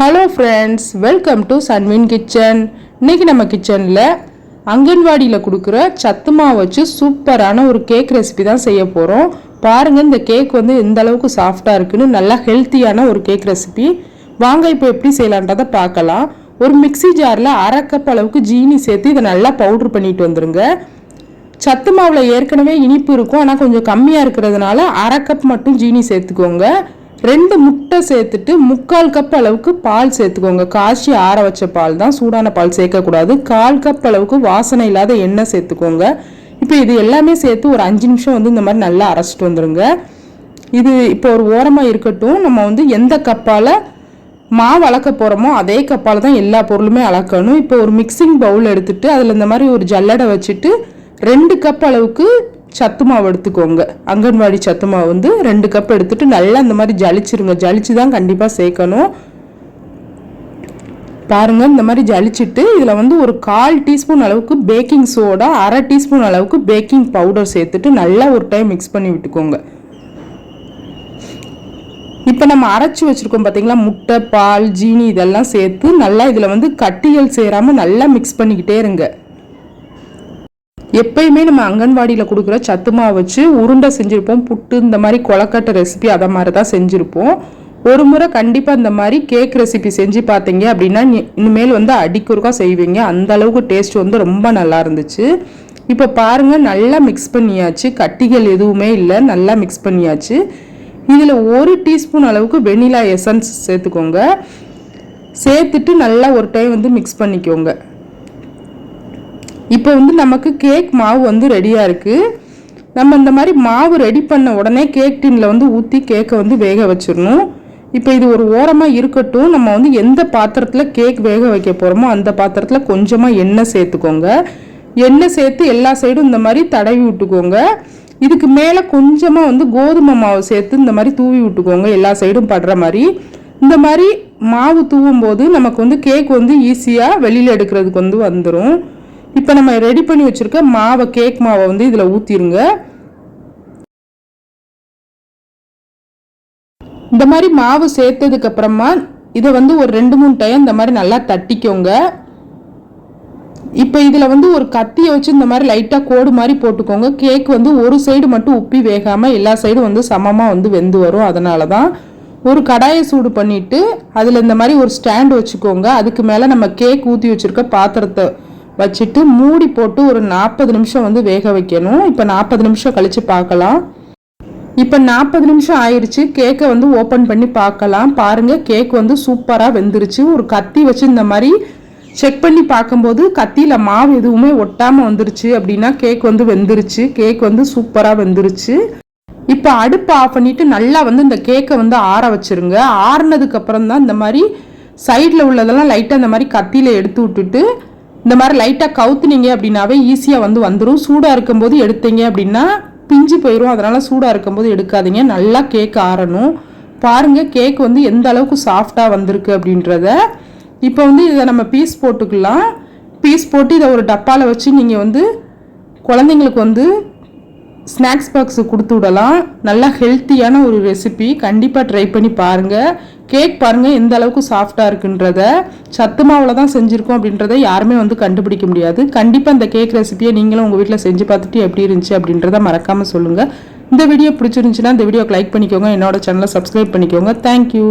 Hello friends welcome to Sunwin kitchen இன்றைக்கி நம்ம கிச்சனில் அங்கன்வாடியில் கொடுக்குற சத்து மாவு வச்சு சூப்பரான ஒரு கேக் ரெசிபி தான் செய்ய போகிறோம் பாருங்கள் இந்த கேக் வந்து எந்த அளவுக்கு சாஃப்டாக இருக்குன்னு நல்லா ஹெல்த்தியான ஒரு கேக் ரெசிபி வாங்க இப்போ எப்படி செய்யலான்றதை பார்க்கலாம். ஒரு மிக்ஸி ஜாரில் அரை கப் அளவுக்கு ஜீனி சேர்த்து இதை நல்லா பவுட்ரு பண்ணிட்டு வந்துடுங்க சத்து மாவில் ஏற்கனவே இனிப்பு இருக்கும் ஆனால் கொஞ்சம் கம்மியாக இருக்கிறதுனால அரை கப் மட்டும் ஜீனி சேர்த்துக்கோங்க. ரெண்டு முட்டை சேர்த்துட்டு முக்கால் கப் அளவுக்கு பால் சேர்த்துக்கோங்க. காய்ச்சி ஆற வச்ச பால் தான் சூடான பால் சேர்க்கக்கூடாது. கால் கப் அளவுக்கு வாசனை இல்லாத எண்ணெய் சேர்த்துக்கோங்க. இப்போ இது எல்லாமே சேர்த்து ஒரு அஞ்சு நிமிஷம் வந்து இந்த மாதிரி நல்லா அரைச்சிட்டு வந்துடுங்க இது இப்போ ஒரு ஓரமாக இருக்கட்டும் நம்ம வந்து எந்த கப்பால் மாவு அளக்க போகிறோமோ அதே கப்பால் தான் எல்லா பொருளுமே அளக்கணும். இப்போ ஒரு மிக்சிங் பவுல் எடுத்துட்டு அதில் இந்த மாதிரி ஒரு ஜல்லடை வச்சுட்டு ரெண்டு கப் அளவுக்கு சத்து மாவு எடுத்துக்கோங்க. அங்கன்வாடி சத்து மாவு வந்து ரெண்டு கப் எடுத்துட்டு நல்லா இந்த மாதிரி ஜலிச்சிருங்க. ஜலிச்சு தான் கண்டிப்பாக சேர்க்கணும். பாருங்க இந்த மாதிரி ஜலிச்சுட்டு இதில் வந்து ஒரு கால் டீஸ்பூன் அளவுக்கு பேக்கிங் சோடா அரை டீஸ்பூன் அளவுக்கு பேக்கிங் பவுடர் சேர்த்துட்டு நல்லா ஒரு டைம் மிக்ஸ் பண்ணி விட்டுக்கோங்க. இப்போ நம்ம அரைச்சி வச்சுருக்கோம் பார்த்தீங்களா முட்டை பால் ஜீனி இதெல்லாம் சேர்த்து நல்லா இதில் வந்து கட்டிகள் சேராமல் நல்லா மிக்ஸ் பண்ணிக்கிட்டே இருங்க. எப்பயுமே நம்ம அங்கன்வாடியில் கொடுக்குற சத்து வச்சு உருண்டை செஞ்சுருப்போம். புட்டு இந்த மாதிரி கொலக்கட்டை ரெசிபி அதை மாதிரி தான் செஞ்சுருப்போம். ஒரு முறை கண்டிப்பாக இந்த மாதிரி கேக் ரெசிபி செஞ்சு பார்த்தீங்க அப்படின்னா இனிமேல் வந்து அடிக்குறுக்கா செய்வீங்க. அந்த அளவுக்கு டேஸ்ட் வந்து ரொம்ப நல்லா இருந்துச்சு. இப்போ பாருங்கள் நல்லா மிக்ஸ் பண்ணியாச்சு. கட்டிகள் எதுவுமே இல்லை. நல்லா மிக்ஸ் பண்ணியாச்சு. இதில் ஒரு டீஸ்பூன் அளவுக்கு வெனிலா எசன்ஸ் சேர்த்துக்கோங்க. சேர்த்துட்டு நல்லா ஒரு டைம் வந்து மிக்ஸ் பண்ணிக்கோங்க. இப்போ வந்து நமக்கு கேக் மாவு வந்து ரெடியாக இருக்குது நம்ம இந்த மாதிரி மாவு ரெடி பண்ண உடனே கேக் டின்னில் வந்து ஊற்றி கேக்கை வந்து வேக வச்சிடணும். இப்போ இது ஒரு ஓரமாக இருக்கட்டும். நம்ம வந்து எந்த பாத்திரத்தில் கேக் வேக வைக்க போகிறோமோ அந்த பாத்திரத்தில் கொஞ்சமாக எண்ணெய் சேர்த்துக்கோங்க. எண்ணெய் சேர்த்து எல்லா சைடும் இந்த மாதிரி தடவி விட்டுக்கோங்க. இதுக்கு மேலே கொஞ்சமாக வந்து கோதுமை மாவு சேர்த்து இந்த மாதிரி தூவி விட்டுக்கோங்க. எல்லா சைடும் படுற மாதிரி. இந்த மாதிரி மாவு தூவும் போது நமக்கு வந்து கேக் வந்து ஈஸியாக வெளியில் எடுக்கிறதுக்கு வந்து வந்துடும் இப்போ நம்ம ரெடி பண்ணி வச்சுருக்க மாவை கேக் மாவை வந்து இதில் ஊற்றிடுங்க இந்த மாதிரி மாவு சேர்த்ததுக்கு அப்புறமா இதை வந்து ஒரு ரெண்டு மூணு டைம் இந்த மாதிரி நல்லா தட்டிக்கோங்க. இப்போ இதில் வந்து ஒரு கத்தியை வச்சு இந்த மாதிரி லைட்டாக கோடு மாதிரி போட்டுக்கோங்க. கேக் வந்து ஒரு சைடு மட்டும் உப்பி வேகாமல் எல்லா சைடும் வந்து சமமாக வந்து வெந்து வரும். அதனால தான் ஒரு கடாயை சூடு பண்ணிவிட்டு அதில் இந்த மாதிரி ஒரு ஸ்டாண்ட் வச்சுக்கோங்க. அதுக்கு மேலே நம்ம கேக் ஊற்றி வச்சுருக்க பாத்திரத்தை வச்சுட்டு மூடி போட்டு ஒரு நாற்பது நிமிஷம் வந்து வேக வைக்கணும். இப்போ நாற்பது நிமிஷம் கழித்து பார்க்கலாம். இப்போ நாற்பது நிமிஷம் ஆயிடுச்சு கேக்கை வந்து ஓப்பன் பண்ணி பார்க்கலாம். பாருங்கள் கேக் வந்து சூப்பராக வெந்துருச்சு. ஒரு கத்தி வச்சு இந்த மாதிரி செக் பண்ணி பார்க்கும்போது கத்தியில் மாவு எதுவுமே ஒட்டாமல் வந்துருச்சு அப்படின்னா கேக் வந்து வெந்துருச்சு. கேக் வந்து சூப்பராக வெந்துருச்சு. இப்போ அடுப்பு ஆஃப் பண்ணிவிட்டு நல்லா வந்து இந்த கேக்கை வந்து ஆற வச்சுருங்க. ஆறுனதுக்கப்புறம் தான் இந்த மாதிரி சைடில் உள்ளதெல்லாம் லைட்டாக இந்த மாதிரி கத்தியில் எடுத்து விட்டுட்டு இந்த மாதிரி லைட்டாக கவுத்துனீங்க அப்படின்னாவே ஈஸியாக வந்து வந்துடும் சூடாக இருக்கும்போது எடுத்தீங்க அப்படின்னா பிஞ்சு போயிடும் அதனால் சூடாக இருக்கும்போது எடுக்காதீங்க. நல்லா கேக் ஆறணும். பாருங்கள் கேக் வந்து எந்த அளவுக்கு சாஃப்டாக வந்திருக்கு அப்படின்றத. இப்போ வந்து இதை நம்ம பீஸ் போட்டுக்கலாம். பீஸ் போட்டு இதை ஒரு டப்பாவில் வச்சு நீங்கள் வந்து குழந்தைங்களுக்கு வந்து ஸ்நாக்ஸ் பாக்ஸு கொடுத்து விடலாம். நல்லா ஹெல்த்தியான ஒரு ரெசிபி கண்டிப்பாக ட்ரை பண்ணி பாருங்கள் கேக் பாருங்கள் எந்த அளவுக்கு சாஃப்டாக இருக்குன்றத. சத்து மாவில் தான் செஞ்சுருக்கோம் அப்படின்றத யாருமே வந்து கண்டுபிடிக்க முடியாது. கண்டிப்பாக இந்த கேக் ரெசிபியை நீங்களும் உங்கள் வீட்டில் செஞ்சு பார்த்துட்டு எப்படி இருந்துச்சு அப்படின்றத மறக்காமல் சொல்லுங்கள் இந்த வீடியோ பிடிச்சிருந்துச்சுன்னா இந்த வீடியோக்கு லைக் பண்ணிக்கோங்க. என்னோட சேனலை சப்ஸ்கிரைப் பண்ணிக்கோங்க. தேங்க்யூ